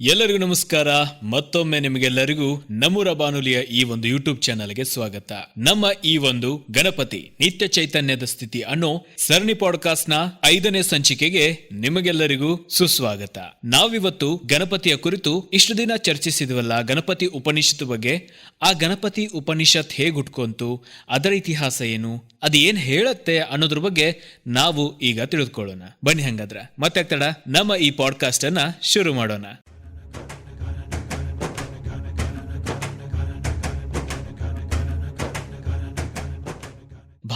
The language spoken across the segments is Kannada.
ಎಲ್ಲರಿಗೂ ನಮಸ್ಕಾರ. ಮತ್ತೊಮ್ಮೆ ನಿಮಗೆಲ್ಲರಿಗೂ ನಮ್ಮೂರ ಬಾನುಲಿಯ ಈ ಒಂದು ಯೂಟ್ಯೂಬ್ ಚಾನಲ್ಗೆ ಸ್ವಾಗತ. ನಮ್ಮ ಈ ಒಂದು ಗಣಪತಿ ನಿತ್ಯ ಚೈತನ್ಯದ ಸ್ಥಿತಿ ಅನ್ನೋ ಸರಣಿ ಪಾಡ್ಕಾಸ್ಟ್ನ ಐದನೇ ಸಂಚಿಕೆಗೆ ನಿಮಗೆಲ್ಲರಿಗೂ ಸುಸ್ವಾಗತ. ನಾವಿವತ್ತು ಗಣಪತಿಯ ಕುರಿತು ಇಷ್ಟು ದಿನ ಚರ್ಚಿಸಿದ್ವಲ್ಲ ಗಣಪತಿ ಉಪನಿಷತ್ತು ಬಗ್ಗೆ. ಆ ಗಣಪತಿ ಉಪನಿಷತ್ ಹೇಗೆ ಹುಟ್ಕೊಂತು ಅದರ ಇತಿಹಾಸ ಏನು, ಅದು ಏನ್ ಹೇಳತ್ತೆ ಅನ್ನೋದ್ರ ಬಗ್ಗೆ ನಾವು ಈಗ ತಿಳಿದುಕೊಳ್ಳೋಣ. ಬನ್ನಿ ಹಂಗಾದ್ರೆ, ಮತ್ತೆ ತಡ ನಮ್ಮ ಈ ಪಾಡ್ಕಾಸ್ಟ್ ಅನ್ನ ಶುರು ಮಾಡೋಣ.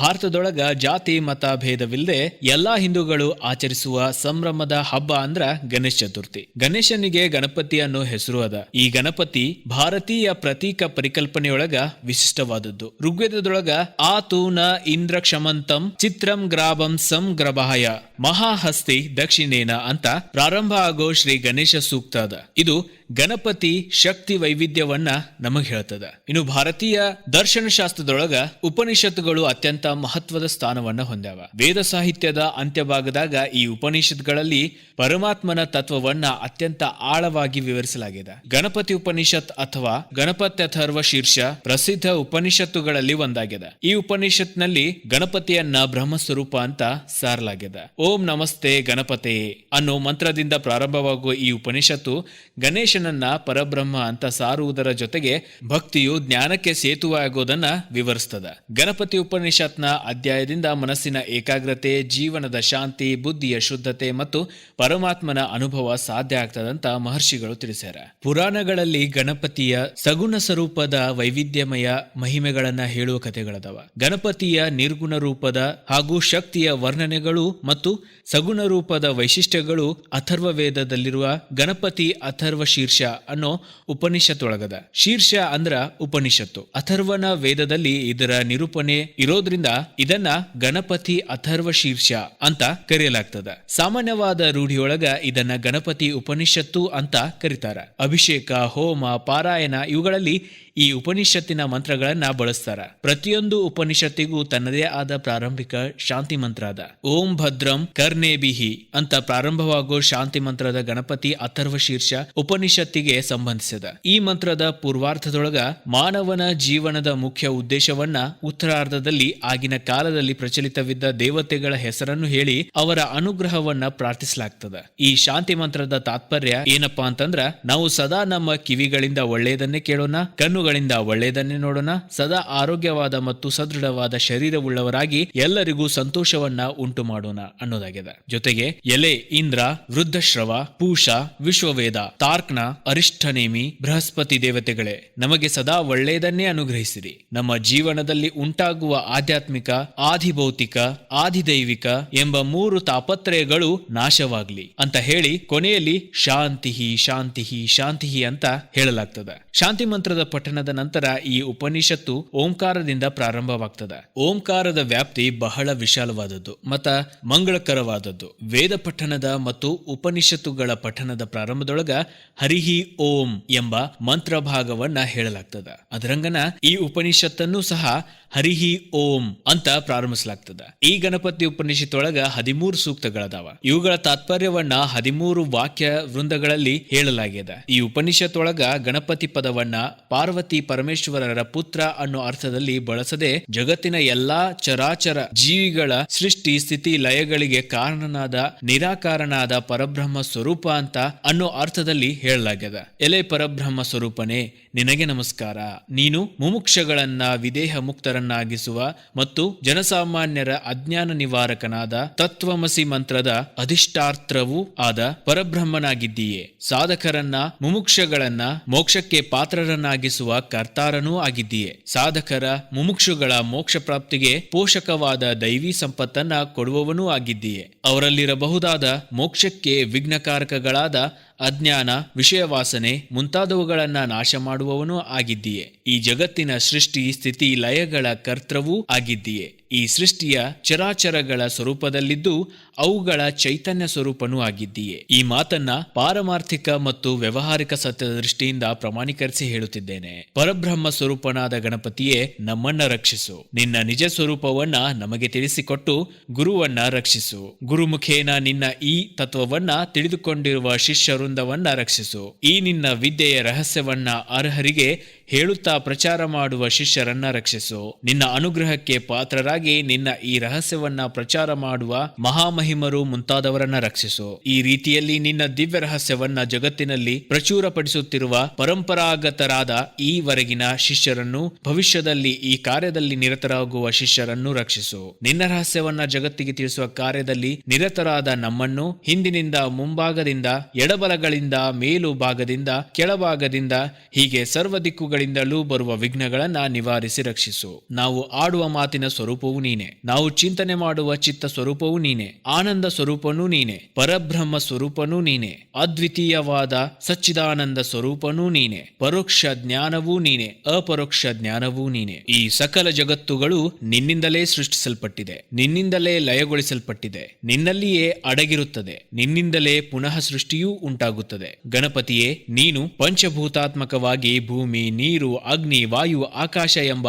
ಭಾರತದೊಳಗ ಜಾತಿ, ಮತ ಭೇದವಿಲ್ಲದೆ ಎಲ್ಲಾ ಹಿಂದೂಗಳು ಆಚರಿಸುವ ಸಂಭ್ರಮದ ಹಬ್ಬ ಅಂದ್ರ ಗಣೇಶ ಚತುರ್ಥಿ. ಗಣೇಶನಿಗೆ ಗಣಪತಿ ಅನ್ನೋ ಹೆಸರು ಅದ. ಈ ಗಣಪತಿ ಭಾರತೀಯ ಪ್ರತೀಕ ಪರಿಕಲ್ಪನೆಯೊಳಗ ವಿಶಿಷ್ಟವಾದದ್ದು. ಋಗ್ವೇದದೊಳಗ ಆತೂನ ಇಂದ್ರ ಕ್ಷಮಂತಂ ಚಿತ್ರಂ ಗ್ರಾಬಂ ಸಂ ಮಹಾಹಸ್ತಿ ದಕ್ಷಿಣೇನ ಅಂತ ಪ್ರಾರಂಭ ಆಗೋ ಶ್ರೀ ಗಣೇಶ ಸೂಕ್ತ ಅದ. ಇದು ಗಣಪತಿ ಶಕ್ತಿ ವೈವಿಧ್ಯವನ್ನ ನಮಗೆ ಹೇಳ್ತದ. ಇನ್ನು ಭಾರತೀಯ ದರ್ಶನಶಾಸ್ತ್ರದೊಳಗ ಉಪನಿಷತ್ತುಗಳು ಅತ್ಯಂತ ಮಹತ್ವದ ಸ್ಥಾನವನ್ನ ಹೊಂದ್ಯಾವ. ವೇದ ಸಾಹಿತ್ಯದ ಅಂತ್ಯಭಾಗದಾಗ ಈ ಉಪನಿಷತ್ಗಳಲ್ಲಿ ಪರಮಾತ್ಮನ ತತ್ವವನ್ನ ಅತ್ಯಂತ ಆಳವಾಗಿ ವಿವರಿಸಲಾಗಿದೆ ಗಣಪತಿ ಉಪನಿಷತ್ ಅಥವಾ ಗಣಪತ್ಯಥರ್ವ ಶೀರ್ಷ ಪ್ರಸಿದ್ಧ ಉಪನಿಷತ್ತುಗಳಲ್ಲಿ ಒಂದಾಗಿದೆ ಈ ಉಪನಿಷತ್ನಲ್ಲಿ ಗಣಪತಿಯನ್ನ ಬ್ರಹ್ಮಸ್ವರೂಪ ಅಂತ ಸಾರಲಾಗಿದೆ ಓಂ ನಮಸ್ತೆ ಗಣಪತೆ ಅನ್ನೋ ಮಂತ್ರದಿಂದ ಪ್ರಾರಂಭವಾಗುವ ಈ ಉಪನಿಷತ್ತು ಗಣೇಶನನ್ನ ಪರಬ್ರಹ್ಮ ಅಂತ ಸಾರುವುದರ ಜೊತೆಗೆ ಭಕ್ತಿಯು ಜ್ಞಾನಕ್ಕೆ ಸೇತುವೆ ಆಗೋದನ್ನ ವಿವರಿಸ್ತದ. ಗಣಪತಿ ಉಪನಿಷತ್ನ ಅಧ್ಯಾಯದಿಂದ ಮನಸ್ಸಿನ ಏಕಾಗ್ರತೆ, ಜೀವನದ ಶಾಂತಿ, ಬುದ್ಧಿಯ ಶುದ್ಧತೆ ಮತ್ತು ಪರಮಾತ್ಮನ ಅನುಭವ ಸಾಧ್ಯ ಆಗ್ತದಂತ ಮಹರ್ಷಿಗಳು ತಿಳಿಸ್ಯಾರ. ಪುರಾಣಗಳಲ್ಲಿ ಗಣಪತಿಯ ಸಗುಣ ಸ್ವರೂಪದ ವೈವಿಧ್ಯಮಯ ಮಹಿಮೆಗಳನ್ನ ಹೇಳುವ ಕಥೆಗಳದವ. ಗಣಪತಿಯ ನಿರ್ಗುಣ ರೂಪದ ಹಾಗೂ ಶಕ್ತಿಯ ವರ್ಣನೆಗಳು ಮತ್ತು ಸಗುಣ ರೂಪದ ವೈಶಿಷ್ಟ್ಯಗಳು ಅಥರ್ವ ವೇದದಲ್ಲಿರುವ ಗಣಪತಿ ಅಥರ್ವ ಶೀರ್ಷ ಅನ್ನೋ ಉಪನಿಷತ್ತೊಳಗದ. ಶೀರ್ಷ ಅಂದ್ರ ಉಪನಿಷತ್ತು. ಅಥರ್ವನ ವೇದದಲ್ಲಿ ಇದರ ನಿರೂಪಣೆ ಇರೋದ್ರಿಂದ ಇದನ್ನ ಗಣಪತಿ ಅಥರ್ವ ಶೀರ್ಷ ಅಂತ ಕರೆಯಲಾಗ್ತದ. ಸಾಮಾನ್ಯವಾದ ರೂಢಿಯೊಳಗ ಇದನ್ನ ಗಣಪತಿ ಉಪನಿಷತ್ತು ಅಂತ ಕರೀತಾರ. ಅಭಿಷೇಕ, ಹೋಮ, ಪಾರಾಯಣ ಇವುಗಳಲ್ಲಿ ಈ ಉಪನಿಷತ್ತಿನ ಮಂತ್ರಗಳನ್ನ ಬಳಸ್ತಾರ. ಪ್ರತಿಯೊಂದು ಉಪನಿಷತ್ತಿಗೂ ತನ್ನದೇ ಆದ ಪ್ರಾರಂಭಿಕ ಶಾಂತಿ ಮಂತ್ರ ಅದ. ಓಂ ಭದ್ರಂ ಕರ್ನೇಬಿಹಿ ಅಂತ ಪ್ರಾರಂಭವಾಗೋ ಶಾಂತಿ ಮಂತ್ರದ ಗಣಪತಿ ಅಥರ್ವ ಶೀರ್ಷ ಉಪನಿಷತ್ತಿಗೆ ಸಂಬಂಧಿಸಿದ. ಈ ಮಂತ್ರದ ಪೂರ್ವಾರ್ಥದೊಳಗ ಮಾನವನ ಜೀವನದ ಮುಖ್ಯ ಉದ್ದೇಶವನ್ನ ಉತ್ತರಾರ್ಧದಲ್ಲಿ ಆಗಿನ ಕಾಲದಲ್ಲಿ ಪ್ರಚಲಿತವಿದ್ದ ದೇವತೆಗಳ ಹೆಸರನ್ನು ಹೇಳಿ ಅವರ ಅನುಗ್ರಹವನ್ನ ಪ್ರಾರ್ಥಿಸಲಾಗ್ತದ. ಈ ಶಾಂತಿ ಮಂತ್ರದ ತಾತ್ಪರ್ಯ ಏನಪ್ಪಾ ಅಂತಂದ್ರ ನಾವು ಸದಾ ನಮ್ಮ ಕಿವಿಗಳಿಂದ ಒಳ್ಳೆಯದನ್ನೇ ಕೇಳೋಣ ಕಣ್ಣುಗಳಿಂದ ಒಳ್ಳೆಯದನ್ನೇ ನೋಡೋಣ. ಸದಾ ಆರೋಗ್ಯವಾದ ಮತ್ತು ಸದೃಢವಾದ ಶರೀರವುಳ್ಳವರಾಗಿ ಎಲ್ಲರಿಗೂ ಸಂತೋಷವನ್ನ ಉಂಟು ಮಾಡೋಣ ಅನ್ನೋದಾಗಿದೆ. ಜೊತೆಗೆ ಎಲೆ, ಇಂದ್ರ, ವೃದ್ಧಶ್ರವ, ಪೂಷ, ವಿಶ್ವವೇದ, ತಾರ್ಕ್ನ ಅರಿಷ್ಠನೇಮಿ ಬೃಹಸ್ಪತಿ ದೇವತೆಗಳೇ, ನಮಗೆ ಸದಾ ಒಳ್ಳೆಯದನ್ನೇ ಅನುಗ್ರಹಿಸಿರಿ. ನಮ್ಮ ಜೀವನದಲ್ಲಿ ಉಂಟಾಗುವ ಆಧ್ಯಾತ್ಮಿಕ ಆದಿಭೌತಿಕ ಆದಿದೈವಿಕ ಎಂಬ ಮೂರು ತಾಪತ್ರಯಗಳು ನಾಶವಾಗ್ಲಿ ಅಂತ ಹೇಳಿ ಕೊನೆಯಲ್ಲಿ ಶಾಂತಿ ಶಾಂತಿ ಶಾಂತಿ ಅಂತ ಹೇಳಲಾಗ್ತದ. ಶಾಂತಿ ಮಂತ್ರದ ಪಠಣದ ನಂತರ ಈ ಉಪನಿಷತ್ತು ಓಂಕಾರದಿಂದ ಪ್ರಾರಂಭವಾಗ್ತದೆ. ಓಂಕಾರದ ವ್ಯಾಪ್ತಿ ಬಹಳ ವಿಶಾಲವಾದದ್ದು, ಮತ ಮಂಗಳಕರವಾದದ್ದು. ವೇದ ಪಠಣದ ಮತ್ತು ಉಪನಿಷತ್ತುಗಳ ಪಠಣದ ಪ್ರಾರಂಭದೊಳಗ ಹರಿಹಿ ಓಂ ಎಂಬ ಮಂತ್ರ ಭಾಗವನ್ನ ಹೇಳಲಾಗ್ತದ. ಅದರಂಗನ ಈ ಉಪನಿಷತ್ತನ್ನು ಸಹ ಹರಿಹಿ ಓಂ ಅಂತ ಪ್ರಾರಂಭಿಸಲಾಗ್ತದ. ಈ ಗಣಪತಿ ಉಪನಿಷತ್ತೊಳಗ ಹದಿಮೂರು ಸೂಕ್ತಗಳದಾವ. ಇವುಗಳ ತಾತ್ಪರ್ಯವನ್ನ ಹದಿಮೂರು ವಾಕ್ಯ ವೃಂದಗಳಲ್ಲಿ ಹೇಳಲಾಗಿದೆ ಈ ಉಪನಿಷತ್ತೊಳಗ ಗಣಪತಿ ಪದವನ್ನ ಪಾರ್ವತಿ ಪರಮೇಶ್ವರರ ಪುತ್ರ ಅನ್ನೋ ಅರ್ಥದಲ್ಲಿ ಬಳಸದೆ ಜಗತ್ತಿನ ಎಲ್ಲಾ ಚರಾಚರ ಜೀವಿಗಳ ಸೃಷ್ಟಿ, ಸ್ಥಿತಿ, ಲಯಗಳಿಗೆ ಕಾರಣನಾದ, ನಿರಾಕಾರನಾದ ಪರಬ್ರಹ್ಮ ಸ್ವರೂಪ ಅಂತ ಅನ್ನೋ ಅರ್ಥದಲ್ಲಿ ಹೇಳಲಾಗ್ಯದ. ಎಲೆ ಪರಬ್ರಹ್ಮ ಸ್ವರೂಪನೇ, ನಿನಗೆ ನಮಸ್ಕಾರ. ನೀನು ಮುಮುಕ್ಷಗಳನ್ನ ವಿದೇಹ ಮುಕ್ತರನ್ನಾಗಿಸುವ ಮತ್ತು ಜನಸಾಮಾನ್ಯರ ಅಜ್ಞಾನ ನಿವಾರಕನಾದ ತತ್ವಮಸಿ ಮಂತ್ರದ ಅಧಿಷ್ಠಾರ್ಥವೂ ಆದ ಪರಬ್ರಹ್ಮನಾಗಿದ್ದೀಯೆ. ಸಾಧಕರನ್ನ, ಮುಮುಕ್ಷಗಳನ್ನ ಮೋಕ್ಷಕ್ಕೆ ಪಾತ್ರರನ್ನಾಗಿಸುವ ಕರ್ತಾರನೂ ಆಗಿದ್ದೀಯೆ. ಸಾಧಕರ ಮುಮುಕ್ಷುಗಳ ಮೋಕ್ಷ ಪ್ರಾಪ್ತಿಗೆ ಪೋಷಕವಾದ ದೈವಿ ಸಂಪತ್ತನ್ನ ಕೊಡುವವನೂ ಆಗಿದ್ದೀಯೆ. ಅವರಲ್ಲಿರಬಹುದಾದ ಮೋಕ್ಷಕ್ಕೆ ವಿಘ್ನಕಾರಕಗಳಾದ ಅಜ್ಞಾನ, ವಿಷಯವಾಸನೆ ಮುಂತಾದವುಗಳನ್ನ ನಾಶ ಮಾಡುವವನೂ ಆಗಿದ್ದೀಯೆ. ಈ ಜಗತ್ತಿನ ಸೃಷ್ಟಿ, ಸ್ಥಿತಿ, ಲಯಗಳ ಕರ್ತೃವೂ ಆಗಿದ್ದೀಯೆ. ಈ ಸೃಷ್ಟಿಯ ಚರಾಚರಗಳ ಸ್ವರೂಪದಲ್ಲಿದ್ದು ಅವುಗಳ ಚೈತನ್ಯ ಸ್ವರೂಪನೂ ಆಗಿದ್ದೀಯೆ. ಈ ಮಾತನ್ನ ಪಾರಮಾರ್ಥಿಕ ಮತ್ತು ವ್ಯವಹಾರಿಕ ಸತ್ಯದ ದೃಷ್ಟಿಯಿಂದ ಪ್ರಮಾಣೀಕರಿಸಿ ಹೇಳುತ್ತಿದ್ದೇನೆ. ಪರಬ್ರಹ್ಮ ಸ್ವರೂಪನಾದ ಗಣಪತಿಯೇ, ನಮ್ಮನ್ನ ರಕ್ಷಿಸು. ನಿನ್ನ ನಿಜ ಸ್ವರೂಪವನ್ನ ನಮಗೆ ತಿಳಿಸಿಕೊಟ್ಟು ಗುರುವನ್ನ ರಕ್ಷಿಸು. ಗುರುಮುಖೇನ ನಿನ್ನ ಈ ತತ್ವವನ್ನ ತಿಳಿದುಕೊಂಡಿರುವ ಶಿಷ್ಯರು ವೃಂದವನ್ನ ರಕ್ಷಿಸು. ಈ ನಿನ್ನ ವಿದ್ಯೆಯ ರಹಸ್ಯವನ್ನ ಅರ್ಹರಿಗೆ ಹೇಳುತ್ತಾ ಪ್ರಚಾರ ಮಾಡುವ ಶಿಷ್ಯರನ್ನ ರಕ್ಷಿಸು. ನಿನ್ನ ಅನುಗ್ರಹಕ್ಕೆ ಪಾತ್ರರಾಗಿ ನಿನ್ನ ಈ ರಹಸ್ಯವನ್ನ ಪ್ರಚಾರ ಮಾಡುವ ಮಹಾಮಹಿಮರು ಮುಂತಾದವರನ್ನ ರಕ್ಷಿಸು. ಈ ರೀತಿಯಲ್ಲಿ ನಿನ್ನ ದಿವ್ಯ ರಹಸ್ಯವನ್ನ ಜಗತ್ತಿನಲ್ಲಿ ಪ್ರಚುರಪಡಿಸುತ್ತಿರುವ ಪರಂಪರಾಗತರಾದ ಈವರೆಗಿನ ಶಿಷ್ಯರನ್ನು ಭವಿಷ್ಯದಲ್ಲಿ ಈ ಕಾರ್ಯದಲ್ಲಿ ನಿರತರಾಗುವ ಶಿಷ್ಯರನ್ನು ರಕ್ಷಿಸು. ನಿನ್ನ ರಹಸ್ಯವನ್ನ ಜಗತ್ತಿಗೆ ತಿಳಿಸುವ ಕಾರ್ಯದಲ್ಲಿ ನಿರತರಾದ ನಮ್ಮನ್ನು ಹಿಂದಿನಿಂದ ಮುಂಭಾಗದಿಂದ ಎಡಬಲಗಳಿಂದ ಮೇಲು ಭಾಗದಿಂದ ಕೆಳಭಾಗದಿಂದ ಹೀಗೆ ಸರ್ವ ದಿಕ್ಕುಗಳಿಂದಲೂ ಬರುವ ವಿಘ್ನಗಳನ್ನ ನಿವಾರಿಸಿ ರಕ್ಷಿಸು. ನಾವು ಆಡುವ ಮಾತಿನ ಸ್ವರೂಪವು ನೀನೆ. ನಾವು ಚಿಂತನೆ ಮಾಡುವ ಚಿತ್ತ ಸ್ವರೂಪವು ನೀನೆ. ಆನಂದ ಸ್ವರೂಪನೂ ನೀನೆ. ಪರಬ್ರಹ್ಮ ಸ್ವರೂಪನೂ ನೀನೆ. ಅದ್ವಿತೀಯವಾದ ಸಚ್ಚಿದಾನಂದ ಸ್ವರೂಪನೂ ನೀನೆ. ಪರೋಕ್ಷ ಜ್ಞಾನವೂ ನೀನೆ. ಅಪರೋಕ್ಷ ಜ್ಞಾನವೂ ನೀನೆ. ಈ ಸಕಲ ಜಗತ್ತುಗಳು ನಿನ್ನಿಂದಲೇ ಸೃಷ್ಟಿಸಲ್ಪಟ್ಟಿದೆ. ನಿನ್ನಿಂದಲೇ ಲಯಗೊಳಿಸಲ್ಪಟ್ಟಿದೆ. ನಿನ್ನಲ್ಲಿಯೇ ಅಡಗಿರುತ್ತದೆ. ನಿನ್ನಿಂದಲೇ ಪುನಃ ಸೃಷ್ಟಿಯೂ ಉಂಟಾಗುತ್ತದೆ. ಗಣಪತಿಯೇ, ನೀನು ಪಂಚಭೂತಾತ್ಮಕವಾಗಿ ಭೂಮಿ, ನೀರು ಅಗ್ನಿ ವಾಯು ಆಕಾಶ ಎಂಬ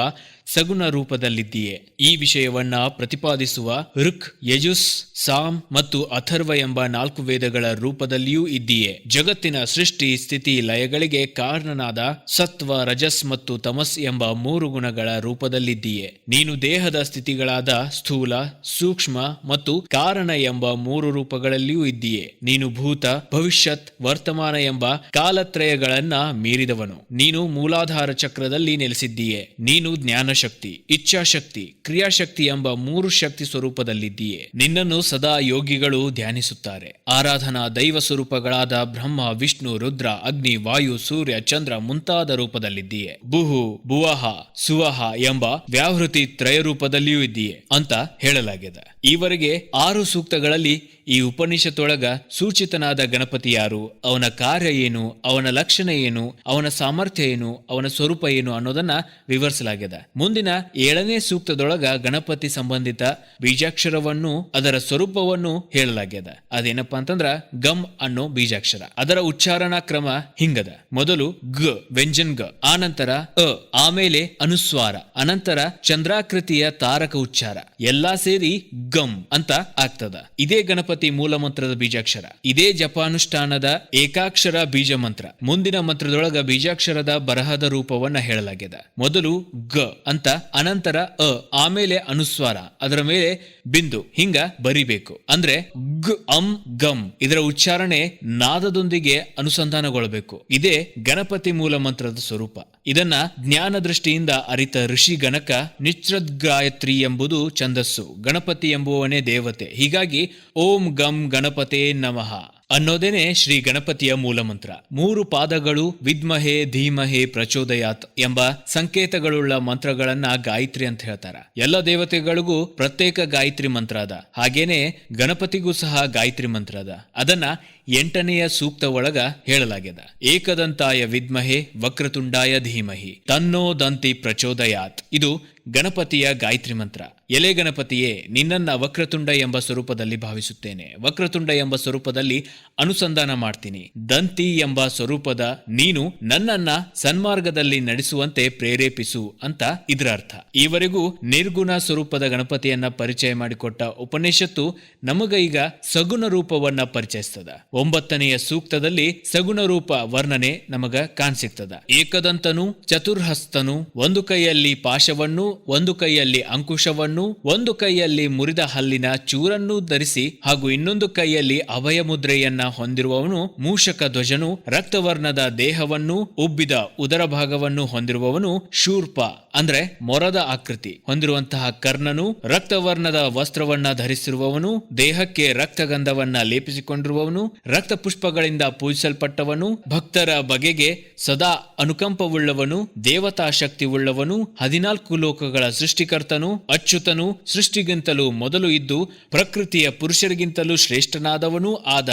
ಸಗುಣ ರೂಪದಲ್ಲಿದ್ದೀಯೆ. ಈ ವಿಷಯವನ್ನ ಪ್ರತಿಪಾದಿಸುವ ಋಕ್, ಯಜುಸ್, ಸಾಮ್ ಮತ್ತು ಅಥರ್ವ ಎಂಬ ನಾಲ್ಕು ವೇದಗಳ ರೂಪದಲ್ಲಿಯೂ ಇದ್ದೀಯೆ. ಜಗತ್ತಿನ ಸೃಷ್ಟಿ ಸ್ಥಿತಿ ಲಯಗಳಿಗೆ ಕಾರಣನಾದ ಸತ್ವ, ರಜಸ್ ಮತ್ತು ತಮಸ್ ಎಂಬ ಮೂರು ಗುಣಗಳ ರೂಪದಲ್ಲಿದ್ದೀಯೆ. ನೀನು ದೇಹದ ಸ್ಥಿತಿಗಳಾದ ಸ್ಥೂಲ, ಸೂಕ್ಷ್ಮ ಮತ್ತು ಕಾರಣ ಎಂಬ ಮೂರು ರೂಪಗಳಲ್ಲಿಯೂ ಇದ್ದೀಯೆ. ನೀನು ಭೂತ, ಭವಿಷ್ಯತ್, ವರ್ತಮಾನ ಎಂಬ ಕಾಲತ್ರಯಗಳನ್ನ ಮೀರಿದವನು. ನೀನು ಮೂಲಾಧಾರ ಚಕ್ರದಲ್ಲಿ ನೆಲೆಸಿದ್ದೀಯೆ. ನೀನು ಜ್ಞಾನಶಕ್ತಿ ಇಚ್ಛಾಶಕ್ತಿ, ಕ್ರಿಯಾಶಕ್ತಿ ಎಂಬ ಮೂರು ಶಕ್ತಿ ಸ್ವರೂಪದಲ್ಲಿದ್ದೀಯೇ. ನಿನ್ನನ್ನು ಸದಾ ಯೋಗಿಗಳು ಧ್ಯಾನಿಸುತ್ತಾರೆ. ಆರಾಧನಾ ದೈವ ಸ್ವರೂಪಗಳಾದ ಬ್ರಹ್ಮ, ವಿಷ್ಣು, ರುದ್ರ, ಅಗ್ನಿ, ವಾಯು, ಸೂರ್ಯ, ಚಂದ್ರ ಮುಂತಾದ ರೂಪದಲ್ಲಿದ್ದೀಯೆ. ಬುಹು ಬುವಹ ಸುವಹ ಎಂಬ ವ್ಯಾಹೃತಿ ತ್ರಯ ರೂಪದಲ್ಲಿಯೂ ಇದ್ದೀಯೆ ಅಂತ ಹೇಳಲಾಗಿದೆ. ಈವರೆಗೆ ಆರು ಸೂಕ್ತಗಳಲ್ಲಿ ಈ ಉಪನಿಷತ್ತೊಳಗ ಸೂಚಿತನಾದ ಗಣಪತಿ ಯಾರು ಅವನ ಕಾರ್ಯ ಏನು, ಅವನ ಲಕ್ಷಣ ಏನು, ಅವನ ಸಾಮರ್ಥ್ಯ ಏನು, ಅವನ ಸ್ವರೂಪ ಏನು ಅನ್ನೋದನ್ನ ವಿವರಿಸಲಾಗಿದೆ ಮುಂದಿನ ಏಳನೇ ಸೂಕ್ತದೊಳಗ ಗಣಪತಿ ಸಂಬಂಧಿತ ಬೀಜಾಕ್ಷರವನ್ನು, ಅದರ ಸ್ವರೂಪವನ್ನು ಹೇಳಲಾಗ್ಯದ. ಅದೇನಪ್ಪಾ ಅಂತಂದ್ರ ಗಮ್ ಅನ್ನೋ ಬೀಜಾಕ್ಷರ. ಅದರ ಉಚ್ಚಾರಣಾ ಕ್ರಮ ಹಿಂಗದ. ಮೊದಲು ಗ ವ್ಯಂಜನ್ ಗ ಆನಂತರ ಅ, ಆಮೇಲೆ ಅನುಸ್ವಾರ, ಅನಂತರ ಚಂದ್ರಾಕೃತಿಯ ತಾರಕ ಉಚ್ಚಾರ. ಎಲ್ಲಾ ಸೇರಿ ಗಮ್ ಅಂತ ಆಗ್ತದ. ಇದೇ ಗಣಪತಿ ಮೂಲ ಮಂತ್ರದ ಬೀಜಾಕ್ಷರ. ಇದೇ ಜಪಾನುಷ್ಠಾನದ ಏಕಾಕ್ಷರ ಬೀಜ ಮಂತ್ರ ಮುಂದಿನ ಮಂತ್ರದೊಳಗ ಬೀಜಾಕ್ಷರದ ಬರಹದ ರೂಪವನ್ನ ಹೇಳಲಾಗಿದೆ ಮೊದಲು ಗ ಅಂತ, ಅನಂತರ ಅ, ಆಮೇಲೆ ಅನುಸ್ವಾರ, ಅದರ ಮೇಲೆ ಬಿಂದು, ಹಿಂಗ ಬರಿಬೇಕು. ಅಂದ್ರೆ ಗ್, ಅಂ, ಗಂ, ಇದರ ಉಚ್ಚಾರಣೆ ನಾದದೊಂದಿಗೆ ಅನುಸಂಧಾನಗೊಳ್ಳಬೇಕು. ಇದೇ ಗಣಪತಿ ಮೂಲ ಮಂತ್ರದ ಸ್ವರೂಪ. ಇದನ್ನ ಜ್ಞಾನ ದೃಷ್ಟಿಯಿಂದ ಅರಿತ ಋಷಿ ಗಣಕ ನಿಚ್ರದ್ಗಾಯತ್ರಿ ಎಂಬುದು ಛಂದಸ್ಸು. ಗಣಪತಿ ಎಂಬುವನೇ ದೇವತೆ. ಹೀಗಾಗಿ ಓಂ ಗಂ ಗಣಪತೇ ನಮಃ ಅನ್ನೋದೇನೆ ಶ್ರೀ ಗಣಪತಿಯ ಮೂಲಮಂತ್ರ. ಮೂರು ಪಾದಗಳು ವಿದ್ಮಹೆ ಧೀಮಹೆ ಪ್ರಚೋದಯಾತ್ ಎಂಬ ಸಂಕೇತಗಳುಳ್ಳ ಮಂತ್ರಗಳನ್ನ ಗಾಯತ್ರಿ ಅಂತ ಹೇಳ್ತಾರ. ಎಲ್ಲ ದೇವತೆಗಳಿಗೂ ಪ್ರತ್ಯೇಕ ಗಾಯತ್ರಿ ಮಂತ್ರ ಅದ. ಹಾಗೇನೆ ಗಣಪತಿಗೂ ಸಹ ಗಾಯತ್ರಿ ಮಂತ್ರ ಅದ. ಅದನ್ನ ಎಂಟನೆಯ ಸೂಕ್ತ ಒಳಗ ಹೇಳಲಾಗ್ಯದ. ಏಕದಂತಾಯ ವಿದ್ಮಹೆ ವಕ್ರತುಂಡಾಯ ಧೀಮಹಿ ತನ್ನೋ ದಂತಿ ಪ್ರಚೋದಯಾತ್. ಇದು ಗಣಪತಿಯ ಗಾಯತ್ರಿ ಮಂತ್ರ. ಎಲೆ ಗಣಪತಿಯೇ, ನಿನ್ನನ್ನ ವಕ್ರತುಂಡ ಎಂಬ ಸ್ವರೂಪದಲ್ಲಿ ಭಾವಿಸುತ್ತೇನೆ. ವಕ್ರತುಂಡ ಎಂಬ ಸ್ವರೂಪದಲ್ಲಿ ಅನುಸಂಧಾನ ಮಾಡ್ತೀನಿ. ದಂತಿ ಎಂಬ ಸ್ವರೂಪದ ನೀನು ನನ್ನನ್ನ ಸನ್ಮಾರ್ಗದಲ್ಲಿ ನಡೆಸುವಂತೆ ಪ್ರೇರೇಪಿಸು ಅಂತ ಇದರ ಅರ್ಥ ಈವರೆಗೂ ನಿರ್ಗುಣ ಸ್ವರೂಪದ ಗಣಪತಿಯನ್ನ ಪರಿಚಯ ಮಾಡಿಕೊಟ್ಟ ಉಪನಿಷತ್ತು ನಮಗ ಈಗ ಸಗುಣ ರೂಪವನ್ನ ಪರಿಚಯಿಸ್ತದ. ಒಂಬತ್ತನೆಯ ಸೂಕ್ತದಲ್ಲಿ ಸಗುಣ ರೂಪ ವರ್ಣನೆ ನಮಗ ಕಾಣಿಸಿಕ್ತದ ಏಕದಂತನು, ಚತುರ್ಹಸ್ತನು, ಒಂದು ಕೈಯಲ್ಲಿ ಪಾಶವನ್ನು, ಒಂದು ಕೈಯಲ್ಲಿ ಅಂಕುಶವನ್ನು ಒಂದು ಕೈಯಲ್ಲಿ ಮುರಿದ ಹಲ್ಲಿನ ಚೂರನ್ನು ಧರಿಸಿ ಹಾಗೂ ಇನ್ನೊಂದು ಕೈಯಲ್ಲಿ ಅಭಯ ಮುದ್ರೆಯನ್ನ ಹೊಂದಿರುವವನು ಮೂಷಕ ಧ್ವಜನು, ರಕ್ತವರ್ಣದ ದೇಹವನ್ನು ಉಬ್ಬಿದ ಉದರ ಭಾಗವನ್ನು ಹೊಂದಿರುವವನು ಶೂರ್ಪ, ಅಂದ್ರೆ ಮೊರದ ಆಕೃತಿ. ಹೊಂದಿರುವಂತಹ ಕರ್ಣನು ರಕ್ತವರ್ಣದ ವಸ್ತ್ರವನ್ನ ಧರಿಸಿರುವವನು, ದೇಹಕ್ಕೆ ರಕ್ತಗಂಧವನ್ನ ಲೇಪಿಸಿಕೊಂಡಿರುವವನು ರಕ್ತ ಪುಷ್ಪಗಳಿಂದ ಪೂಜಿಸಲ್ಪಟ್ಟವನು, ಭಕ್ತರ ಬಗೆಗೆ ಸದಾ ಅನುಕಂಪವುಳ್ಳವನು ದೇವತಾ ಶಕ್ತಿ ಉಳ್ಳವನು ಹದಿನಾಲ್ಕು ಲೋಕಗಳ ಸೃಷ್ಟಿಕರ್ತನು, ಅಚ್ಯುತನು, ಸೃಷ್ಟಿಗಿಂತಲೂ ಮೊದಲು ಇದ್ದು, ಪ್ರಕೃತಿಯ ಪುರುಷರಿಗಿಂತಲೂ ಶ್ರೇಷ್ಠನಾದವನೂ ಆದ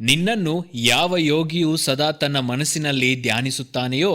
ನಿನ್ನನ್ನು ಯಾವ ಯೋಗಿಯು ಸದಾ ತನ್ನ ಮನಸ್ಸಿನಲ್ಲಿ ಧ್ಯಾನಿಸುತ್ತಾನೆಯೋ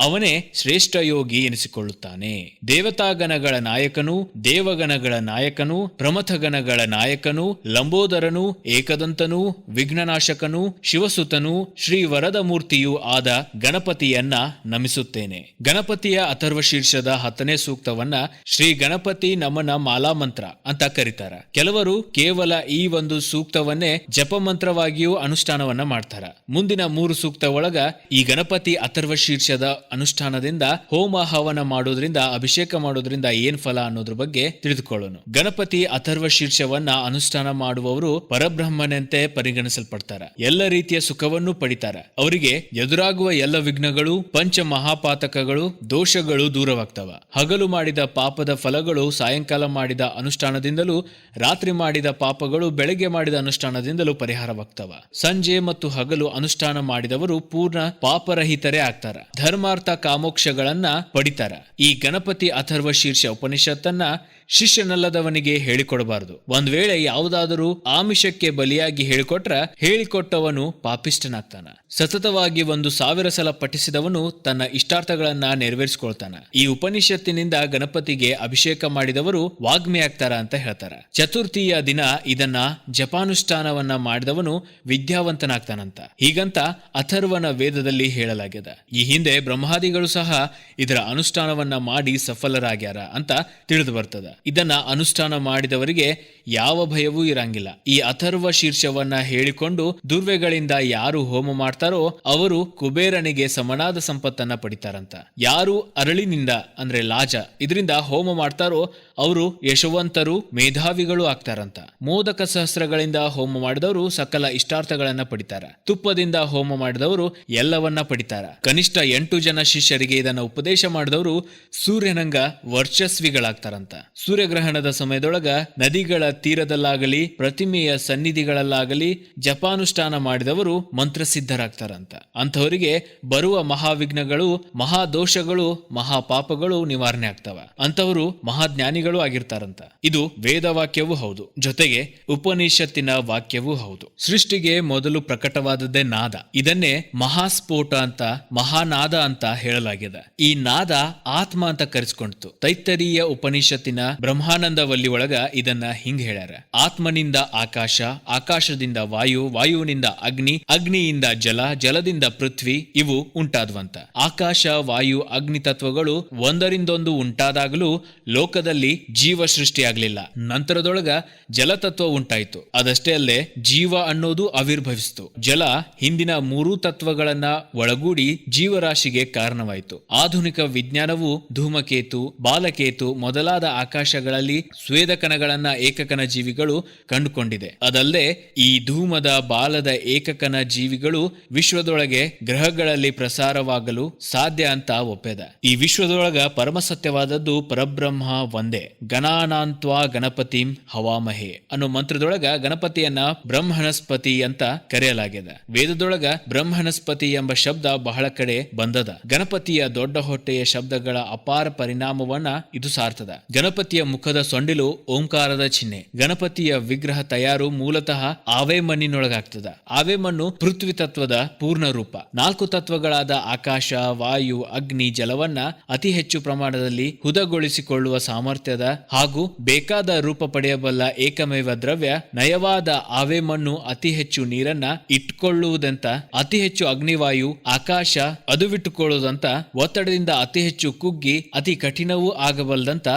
ಅವನೇ ಶ್ರೇಷ್ಠ ಯೋಗಿ ಎನಿಸಿಕೊಳ್ಳುತ್ತಾನೆ. ದೇವತಾಗಣಗಳ ನಾಯಕನು, ದೇವಗಣಗಳ ನಾಯಕನು, ಪ್ರಮಥಗಣಗಳ ನಾಯಕನು, ಲಂಬೋದರನು, ಏಕದಂತನು, ವಿಘ್ನನಾಶಕನು, ಶಿವಸುತನು ಶ್ರೀ ವರದ ಮೂರ್ತಿಯೂ ಆದ ಗಣಪತಿಯನ್ನ ನಮಿಸುತ್ತೇನೆ. ಗಣಪತಿಯ ಅಥರ್ವ ಶೀರ್ಷದ ಹತ್ತನೇ ಸೂಕ್ತವನ್ನ ಶ್ರೀ ಗಣಪತಿ ನಮನ ಮಾಲಾ ಮಂತ್ರ ಅಂತ ಕರೀತಾರ. ಕೆಲವರು ಕೇವಲ ಈ ಒಂದು ಸೂಕ್ತವನ್ನೇ ಜಪಮಂತ್ರವಾಗಿಯೂ ಅನುಷ್ಠಾನವನ್ನ ಮಾಡ್ತಾರ. ಮುಂದಿನ ಮೂರು ಸೂಕ್ತ ಒಳಗ ಈ ಗಣಪತಿ ಅಥರ್ವ ಶೀರ್ಷದ ಅನುಷ್ಠಾನದಿಂದ, ಹೋಮ ಹವನ ಮಾಡೋದ್ರಿಂದ, ಅಭಿಷೇಕ ಮಾಡೋದ್ರಿಂದ ಏನ್ ಫಲ ಅನ್ನೋದ್ರ ಬಗ್ಗೆ ತಿಳಿದುಕೊಳ್ಳೋಣ. ಗಣಪತಿ ಅಥರ್ವ ಶೀರ್ಷವನ್ನ ಅನುಷ್ಠಾನ ಮಾಡುವವರು ಪರಬ್ರಹ್ಮನಂತೆ ಪರಿಗಣಿಸಲ್ಪಡ್ತಾರ. ಎಲ್ಲ ರೀತಿಯ ಸುಖವನ್ನು ಪಡಿತಾರ. ಅವರಿಗೆ ಎದುರಾಗುವ ಎಲ್ಲ ವಿಘ್ನಗಳು, ಪಂಚ ಮಹಾಪಾತಕಗಳು, ದೋಷಗಳು ದೂರವಾಗ್ತವ. ಹಗಲು ಮಾಡಿದ ಪಾಪದ ಫಲಗಳು, ಸಾಯಂಕಾಲ ಮಾಡಿದ ಅನುಷ್ಠಾನದಿಂದಲೂ, ರಾತ್ರಿ ಮಾಡಿದ ಪಾಪಗಳು, ಬೆಳಗ್ಗೆ ಮಾಡಿದ ಅನುಷ್ಠಾನದಿಂದಲೂ ಪರಿಹಾರವಾಗ್ತವ. ಸಂಜೆ ಮತ್ತು ಹಗಲು ಅನುಷ್ಠಾನ ಮಾಡಿದವರು ಪೂರ್ಣ ಪಾಪರಹಿತರೇ ಆಗ್ತಾರ. ಧರ್ಮಾರ್ಥ ಕಾಮೋಕ್ಷಗಳನ್ನ ಪಡಿತಾರ. ಈ ಗಣಪತಿ ಅಥರ್ವ ಶೀರ್ಷ ಉಪನಿಷತ್ತನ್ನ ಶಿಷ್ಯನಲ್ಲದವನಿಗೆ ಹೇಳಿಕೊಡಬಾರದು. ಒಂದ್ ವೇಳೆ ಯಾವುದಾದರೂ ಆಮಿಷಕ್ಕೆ ಬಲಿಯಾಗಿ ಹೇಳಿಕೊಟ್ರ ಹೇಳಿಕೊಟ್ಟವನು ಪಾಪಿಷ್ಟನಾಗ್ತಾನ ಸತತವಾಗಿ ಒಂದು ಸಾವಿರ ಸಲ ಪಠಿಸಿದವನು ತನ್ನ ಇಷ್ಟಾರ್ಥಗಳನ್ನ ನೆರವೇರಿಸಿಕೊಳ್ತಾನ. ಈ ಉಪನಿಷತ್ತಿನಿಂದ ಗಣಪತಿಗೆ ಅಭಿಷೇಕ ಮಾಡಿದವರು ವಾಗ್ಮಿ ಆಗ್ತಾರ ಅಂತ ಹೇಳ್ತಾರ. ಚತುರ್ಥಿಯ ದಿನ ಇದನ್ನ ಜಪಾನುಷ್ಠಾನವನ್ನ ಮಾಡಿದವನು ವಿದ್ಯಾವಂತನಾಗ್ತಾನಂತ. ಹೀಗಂತ ಅಥರ್ವನ ವೇದದಲ್ಲಿ ಹೇಳಲಾಗ್ಯದ. ಈ ಹಿಂದೆ ಬ್ರಹ್ಮಾದಿಗಳು ಸಹ ಇದರ ಅನುಷ್ಠಾನವನ್ನ ಮಾಡಿ ಸಫಲರಾಗ್ಯಾರ ಅಂತ ತಿಳಿದು ಬರ್ತದ. ಇದನ್ನ ಅನುಷ್ಠಾನ ಮಾಡಿದವರಿಗೆ ಯಾವ ಭಯವೂ ಇರಂಗಿಲ್ಲ. ಈ ಅಥರ್ವ ಶೀರ್ಷವನ್ನ ಹೇಳಿಕೊಂಡು ದುರ್ವೆಗಳಿಂದ ಯಾರು ಹೋಮ ಮಾಡ್ತಾರೋ ಅವರು ಕುಬೇರನಿಗೆ ಸಮನಾದ ಸಂಪತ್ತನ್ನ ಪಡಿತಾರಂತ. ಯಾರು ಅರಳಿನಿಂದ, ಅಂದ್ರೆ ಲಾಜ, ಇದರಿಂದ ಹೋಮ ಮಾಡ್ತಾರೋ ಅವರು ಯಶವಂತರು, ಮೇಧಾವಿಗಳು ಆಗ್ತಾರಂತ. ಮೋದಕ ಸಹಸ್ರಗಳಿಂದ ಹೋಮ ಮಾಡಿದವರು ಸಕಲ ಇಷ್ಟಾರ್ಥಗಳನ್ನ ಪಡಿತಾರ. ತುಪ್ಪದಿಂದ ಹೋಮ ಮಾಡಿದವರು ಎಲ್ಲವನ್ನ ಪಡಿತಾರ. ಕನಿಷ್ಠ ಎಂಟು ಜನ ಶಿಷ್ಯರಿಗೆ ಇದನ್ನ ಉಪದೇಶ ಮಾಡಿದವರು ಸೂರ್ಯನಂಗ ವರ್ಚಸ್ವಿಗಳಾಗ್ತಾರಂತ. ಸೂರ್ಯಗ್ರಹಣದ ಸಮಯದೊಳಗ ನದಿಗಳ ತೀರದಲ್ಲಾಗಲಿ, ಪ್ರತಿಮೆಯ ಸನ್ನಿಧಿಗಳಲ್ಲಾಗಲಿ ಜಪಾನುಷ್ಠಾನ ಮಾಡಿದವರು ಮಂತ್ರಸಿದ್ಧರಾಗ್ತಾರಂತ. ಅಂಥವರಿಗೆ ಬರುವ ಮಹಾವಿಘ್ನಗಳು, ಮಹಾದೋಷಗಳು, ಮಹಾಪಾಪಗಳು ನಿವಾರಣೆ ಆಗ್ತವ. ಅಂತವರು ಮಹಾಜ್ಞಾನಿಗಳು ಆಗಿರ್ತಾರಂತ. ಇದು ವೇದವಾಕ್ಯವೂ ಹೌದು. ಜೊತೆಗೆ ಉಪನಿಷತ್ತಿನ ವಾಕ್ಯವೂ ಹೌದು. ಸೃಷ್ಟಿಗೆ ಮೊದಲು ಪ್ರಕಟವಾದದ್ದೇ ನಾದ. ಇದನ್ನೇ ಮಹಾಸ್ಫೋಟ ಅಂತ, ಮಹಾನಾದ ಅಂತ ಹೇಳಲಾಗಿದೆ ಈ ನಾದ ಆತ್ಮ ಅಂತ ಕರೆಸಿಕೊಂಡಿತು. ತೈತ್ತರೀಯ ಉಪನಿಷತ್ತಿನ ಬ್ರಹ್ಮಾನಂದ ವಲ್ಲಿ ಒಳಗ ಇದನ್ನ ಹಿಂಗ್ ಹೇಳ್ಯಾರ. ಆತ್ಮನಿಂದ ಆಕಾಶ, ಆಕಾಶದಿಂದ ವಾಯು, ವಾಯುವಿನಿಂದ ಅಗ್ನಿ, ಅಗ್ನಿಯಿಂದ ಜಲ, ಜಲದಿಂದ ಪೃಥ್ವಿ ಇವು ಉಂಟಾದ್ವಂತ. ಆಕಾಶ, ವಾಯು, ಅಗ್ನಿ ತತ್ವಗಳು ಒಂದರಿಂದೊಂದು ಉಂಟಾದಾಗಲೂ ಲೋಕದಲ್ಲಿ ಜೀವ ಸೃಷ್ಟಿಯಾಗ್ಲಿಲ್ಲ ನಂತರದೊಳಗ ಜಲತತ್ವ ಉಂಟಾಯಿತು. ಅದಷ್ಟೇ ಅಲ್ಲೇ ಜೀವ ಅನ್ನೋದು ಆವಿರ್ಭವಿಸಿತು ಜಲ ಹಿಂದಿನ ಮೂರೂ ತತ್ವಗಳನ್ನ ಒಳಗೂಡಿ ಜೀವರಾಶಿಗೆ ಕಾರಣವಾಯಿತು. ಆಧುನಿಕ ವಿಜ್ಞಾನವು ಧೂಮಕೇತು, ಬಾಲಕೇತು ಮೊದಲಾದ ಆಕಾಶಗಳಲ್ಲಿ ಸ್ವೇದಕಣಗಳನ್ನ ಏಕಕನ ಜೀವಿಗಳು ಕಂಡುಕೊಂಡಿದೆ. ಅದಲ್ಲದೆ ಈ ಧೂಮದ ಬಾಲದ ಏಕಕನ ಜೀವಿಗಳು ವಿಶ್ವದೊಳಗೆ ಗ್ರಹಗಳಲ್ಲಿ ಪ್ರಸಾರವಾಗಲು ಸಾಧ್ಯ ಅಂತ ಒಪ್ಪೆದ. ಈ ವಿಶ್ವದೊಳಗ ಪರಮಸತ್ಯವಾದದ್ದು ಪರಬ್ರಹ್ಮ ಒಂದೇ. ಗಣಾನಾಂತ್ವ ಗಣಪತಿಂ ಹವಾಮಹೆ ಅನ್ನೋ ಮಂತ್ರದೊಳಗ ಗಣಪತಿಯನ್ನ ಬ್ರಹ್ಮಣಸ್ಪತಿ ಅಂತ ಕರೆಯಲಾಗಿದೆ ವೇದದೊಳಗ ಬ್ರಹ್ಮಣಸ್ಪತಿ ಎಂಬ ಶಬ್ದ ಬಹಳ ಕಡೆ ಬಂದದ. ಗಣಪತಿಯ ದೊಡ್ಡ ಹೊಟ್ಟೆಯ ಶಬ್ದಗಳ ಅಪಾರ ಪರಿಣಾಮವನ್ನ ಇದು ಸಾರ್ತದ. ಗಣಪತಿಯ ಮುಖದ ಸೊಂಡಿಲು ಓಂಕಾರದ ಚಿಹ್ನೆ. ಗಣಪತಿಯ ವಿಗ್ರಹ ತಯಾರು ಮೂಲತಃ ಆವೆ ಮಣ್ಣಿನೊಳಗಾಗ್ತದ. ಆವೆ ಮಣ್ಣು ಪೃಥ್ವಿ ತತ್ವದ ಪೂರ್ಣ ರೂಪ. ನಾಲ್ಕು ತತ್ವಗಳಾದ ಆಕಾಶ, ವಾಯು, ಅಗ್ನಿ, ಜಲವನ್ನ ಅತಿ ಹೆಚ್ಚು ಪ್ರಮಾಣದಲ್ಲಿ ಹುದಗೊಳಿಸಿಕೊಳ್ಳುವ ಸಾಮರ್ಥ್ಯದ ಹಾಗೂ ಬೇಕಾದ ರೂಪ ಪಡೆಯಬಲ್ಲ ಏಕಮೇವ ದ್ರವ್ಯ ನಯವಾದ ಆವೆ ಮಣ್ಣು ಅತಿ ಹೆಚ್ಚು ನೀರನ್ನ ಇಟ್ಟುಕೊಳ್ಳುವುದಂತ ಅತಿ ಹೆಚ್ಚು ಅಗ್ನಿವಾಯು, ಆಕಾಶ ಅದುವಿಟ್ಟುಕೊಳ್ಳುವುದಂತ, ಒತ್ತಡದಿಂದ ಅತಿ ಹೆಚ್ಚು ಕುಗ್ಗಿ ಅತಿ ಕಠಿಣವೂ ಆಗಬಲ್ಲದಂತ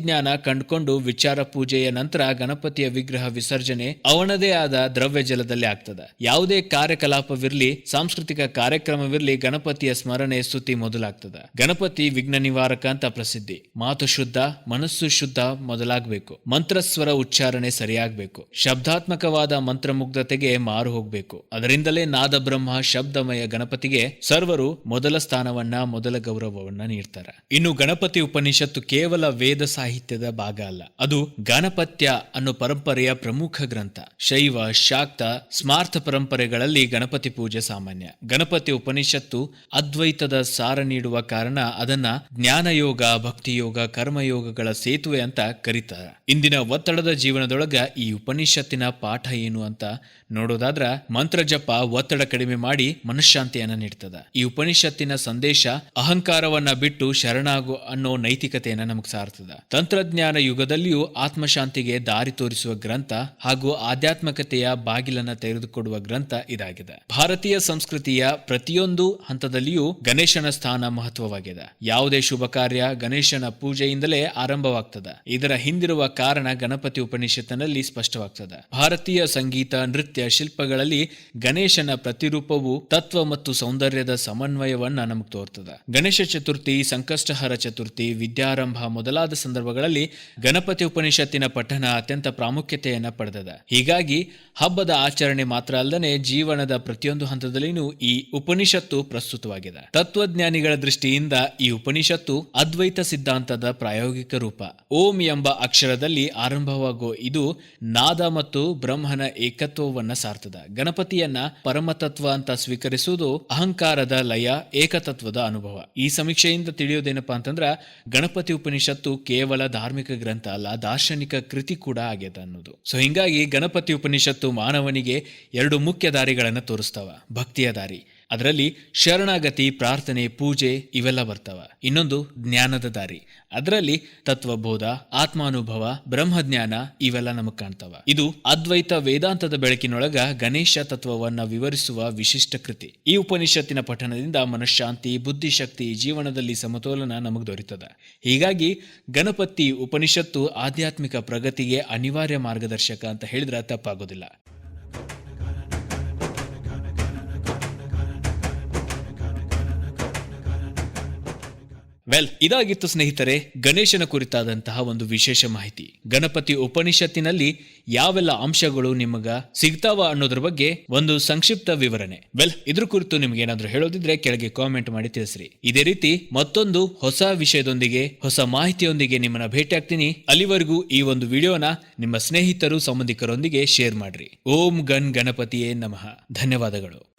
ರಸವಿಜ್ಞಾನ ಕಂಡುಕೊಂಡು ವಿಚಾರ ಪೂಜೆಯ ನಂತರ ಗಣಪತಿಯ ವಿಗ್ರಹ ವಿಸರ್ಜನೆ ಅವನದೇ ಆದ ದ್ರವ್ಯ ಜಲದಲ್ಲಿ ಆಗ್ತದೆ. ಯಾವುದೇ ಕಾರ್ಯಕಲಾಪವಿರಲಿ, ಸಾಂಸ್ಕೃತಿಕ ಕಾರ್ಯಕ್ರಮವಿರಲಿ ಗಣಪತಿಯ ಸ್ಮರಣೆ ಸ್ತುತಿ ಮೊದಲಾಗ್ತದೆ. ಗಣಪತಿ ವಿಘ್ನ ನಿವಾರಕ ಅಂತ ಪ್ರಸಿದ್ಧಿ. ಮಾತು ಶುದ್ಧ, ಮನಸ್ಸು ಶುದ್ಧ ಮೊದಲಾಗಬೇಕು. ಮಂತ್ರಸ್ವರ ಉಚ್ಚಾರಣೆ ಸರಿಯಾಗಬೇಕು. ಶಬ್ದಾತ್ಮಕವಾದ ಮಂತ್ರಮುಗ್ಧತೆಗೆ ಮಾರು ಹೋಗ್ಬೇಕು. ಅದರಿಂದಲೇ ನಾದ ಬ್ರಹ್ಮ ಶಬ್ದಮಯ ಗಣಪತಿಗೆ ಸರ್ವರು ಮೊದಲ ಸ್ಥಾನವನ್ನ, ಮೊದಲ ಗೌರವವನ್ನ ನೀಡ್ತಾರೆ. ಇನ್ನು ಗಣಪತಿ ಉಪನಿಷತ್ತು ಕೇವಲ ವೇದ ಸಾಹಿತ್ಯ ಸಾಹಿತ್ಯದ ಭಾಗ ಅಲ್ಲ. ಅದು ಗಣಪತ್ಯ ಅನ್ನೋ ಪರಂಪರೆಯ ಪ್ರಮುಖ ಗ್ರಂಥ. ಶೈವ, ಶಾಕ್ತ, ಸ್ಮಾರ್ಥ ಪರಂಪರೆಗಳಲ್ಲಿ ಗಣಪತಿ ಪೂಜೆ ಸಾಮಾನ್ಯ. ಗಣಪತಿ ಉಪನಿಷತ್ತು ಅದ್ವೈತದ ಸಾರ ನೀಡುವ ಕಾರಣ ಅದನ್ನ ಜ್ಞಾನಯೋಗ, ಭಕ್ತಿಯೋಗ, ಕರ್ಮಯೋಗಗಳ ಸೇತುವೆ ಅಂತ ಕರೀತಾರೆ. ಇಂದಿನ ಒತ್ತಡದ ಜೀವನದೊಳಗ ಈ ಉಪನಿಷತ್ತಿನ ಪಾಠ ಏನು ಅಂತ ನೋಡೋದಾದ್ರ ಮಂತ್ರ ಜಪ ಒತ್ತಡ ಕಡಿಮೆ ಮಾಡಿ ಮನಃಶಾಂತಿಯನ್ನ ನೀಡ್ತದ. ಈ ಉಪನಿಷತ್ತಿನ ಸಂದೇಶ ಅಹಂಕಾರವನ್ನ ಬಿಟ್ಟು ಶರಣಾಗು ಅನ್ನೋ ನೈತಿಕತೆಯನ್ನ ನಮಗ್ ಸಾರ್ತದ. ತಂತ್ರಜ್ಞಾನ ಯುಗದಲ್ಲಿಯೂ ಆತ್ಮಶಾಂತಿಗೆ ದಾರಿ ತೋರಿಸುವ ಗ್ರಂಥ ಹಾಗೂ ಆಧ್ಯಾತ್ಮಕತೆಯ ಬಾಗಿಲನ್ನ ತೆರೆದುಕೊಡುವ ಗ್ರಂಥ ಇದಾಗಿದೆ. ಭಾರತೀಯ ಸಂಸ್ಕೃತಿಯ ಪ್ರತಿಯೊಂದು ಹಂತದಲ್ಲಿಯೂ ಗಣೇಶನ ಸ್ಥಾನ ಮಹತ್ವವಾಗಿದೆ. ಯಾವುದೇ ಶುಭ ಕಾರ್ಯ ಗಣೇಶನ ಪೂಜೆಯಿಂದಲೇ ಆರಂಭವಾಗ್ತದೆ. ಇದರ ಹಿಂದಿರುವ ಕಾರಣ ಗಣಪತಿ ಉಪನಿಷತ್ತಿನಲ್ಲಿ ಸ್ಪಷ್ಟವಾಗ್ತದೆ. ಭಾರತೀಯ ಸಂಗೀತ, ನೃತ್ಯ, ಶಿಲ್ಪಗಳಲ್ಲಿ ಗಣೇಶನ ಪ್ರತಿರೂಪವು ತತ್ವ ಮತ್ತು ಸೌಂದರ್ಯದ ಸಮನ್ವಯವನ್ನ ನಮಗೆ ತೋರ್ತದ. ಗಣೇಶ ಚತುರ್ಥಿ, ಸಂಕಷ್ಟಹರ ಚತುರ್ಥಿ, ವಿದ್ಯಾರಂಭ ಮೊದಲಾದ ಸಂದರ್ಭಗಳಲ್ಲಿ ಗಣಪತಿ ಉಪನಿಷತ್ತಿನ ಪಠನ ಅತ್ಯಂತ ಪ್ರಾಮುಖ್ಯತೆಯನ್ನು ಪಡೆದದ. ಹೀಗಾಗಿ ಹಬ್ಬದ ಆಚರಣೆ ಮಾತ್ರ ಅಲ್ಲದೆ ಜೀವನದ ಪ್ರತಿಯೊಂದು ಹಂತದಲ್ಲಿನೂ ಈ ಉಪನಿಷತ್ತು ಪ್ರಸ್ತುತವಾಗಿದೆ. ತತ್ವಜ್ಞಾನಿಗಳ ದೃಷ್ಟಿಯಿಂದ ಈ ಉಪನಿಷತ್ತು ಅದ್ವೈತ ಸಿದ್ಧಾಂತದ ಪ್ರಾಯೋಗಿಕ ರೂಪ. ಓಂ ಎಂಬ ಅಕ್ಷರದಲ್ಲಿ ಆರಂಭವಾಗುವ ಇದು ನಾದ ಮತ್ತು ಬ್ರಹ್ಮನ ಏಕತ್ವವನ್ನ ಸಾರ್ತದ. ಗಣಪತಿಯನ್ನ ಪರಮತತ್ವ ಅಂತ ಸ್ವೀಕರಿಸುವುದು ಅಹಂಕಾರದ ಲಯ, ಏಕತತ್ವದ ಅನುಭವ. ಈ ಸಮೀಕ್ಷೆಯಿಂದ ತಿಳಿಯೋದೇನಪ್ಪಾ ಅಂತಂದ್ರ ಗಣಪತಿ ಉಪನಿಷತ್ತು ಕೇವಲ ಧಾರ್ಮಿಕ ಗ್ರಂಥ ಅಲ್ಲ, ದಾರ್ಶನಿಕ ಕೃತಿ ಕೂಡ ಆಗ್ಯದ ಅನ್ನೋದು. ಸೊ ಹಿಂಗಾಗಿ ಗಣಪತಿ ಉಪನಿಷತ್ತು ಮಾನವನಿಗೆ ಎರಡು ಮುಖ್ಯ ದಾರಿಗಳನ್ನು ತೋರಿಸ್ತಾವ. ಭಕ್ತಿಯ ದಾರಿ. ಅದರಲ್ಲಿ ಶರಣಾಗತಿ, ಪ್ರಾರ್ಥನೆ, ಪೂಜೆ ಇವೆಲ್ಲ ಬರ್ತಾವ. ಇನ್ನೊಂದು ಜ್ಞಾನದ ದಾರಿ. ಅದರಲ್ಲಿ ತತ್ವಬೋಧ, ಆತ್ಮಾನುಭವ, ಬ್ರಹ್ಮಜ್ಞಾನ ಇವೆಲ್ಲ ನಮಗ್ ಕಾಣ್ತಾವ. ಇದು ಅದ್ವೈತ ವೇದಾಂತದ ಬೆಳಕಿನೊಳಗ ಗಣೇಶ ತತ್ವವನ್ನ ವಿವರಿಸುವ ವಿಶಿಷ್ಟ ಕೃತಿ. ಈ ಉಪನಿಷತ್ತಿನ ಪಠನದಿಂದ ಮನಃಶಾಂತಿ, ಬುದ್ಧಿಶಕ್ತಿ, ಜೀವನದಲ್ಲಿ ಸಮತೋಲನ ನಮಗ್ ದೊರೀತದ. ಹೀಗಾಗಿ ಗಣಪತಿ ಉಪನಿಷತ್ತು ಆಧ್ಯಾತ್ಮಿಕ ಪ್ರಗತಿಗೆ ಅನಿವಾರ್ಯ ಮಾರ್ಗದರ್ಶಕ ಅಂತ ಹೇಳಿದ್ರೆ ತಪ್ಪಾಗೋದಿಲ್ಲ. ವೆಲ್ ಇದಾಗಿತ್ತು ಸ್ನೇಹಿತರೆ, ಗಣೇಶನ ಕುರಿತಾದಂತಹ ಒಂದು ವಿಶೇಷ ಮಾಹಿತಿ. ಗಣಪತಿ ಉಪನಿಷತ್ತಿನಲ್ಲಿ ಯಾವೆಲ್ಲ ಅಂಶಗಳು ನಿಮಗ ಸಿಗ್ತಾವ ಅನ್ನೋದ್ರ ಬಗ್ಗೆ ಒಂದು ಸಂಕ್ಷಿಪ್ತ ವಿವರಣೆ. ವೆಲ್ ಇದ್ರ ಕುರಿತು ನಿಮ್ಗೆ ಏನಾದ್ರು ಹೇಳೋದಿದ್ರೆ ಕೆಳಗೆ ಕಾಮೆಂಟ್ ಮಾಡಿ ತಿಳಿಸ್ರಿ. ಇದೇ ರೀತಿ ಮತ್ತೊಂದು ಹೊಸ ವಿಷಯದೊಂದಿಗೆ, ಹೊಸ ಮಾಹಿತಿಯೊಂದಿಗೆ ನಿಮ್ಮನ್ನ ಭೇಟಿ ಆಗ್ತೀನಿ ಅಲ್ಲಿವರೆಗೂ ಈ ಒಂದು ವಿಡಿಯೋನ ನಿಮ್ಮ ಸ್ನೇಹಿತರು, ಸಂಬಂಧಿಕರೊಂದಿಗೆ ಶೇರ್ ಮಾಡ್ರಿ. ಓಂ ಗಣ್ ಗಣಪತಿಯೇ ನಮಃ. ಧನ್ಯವಾದಗಳು.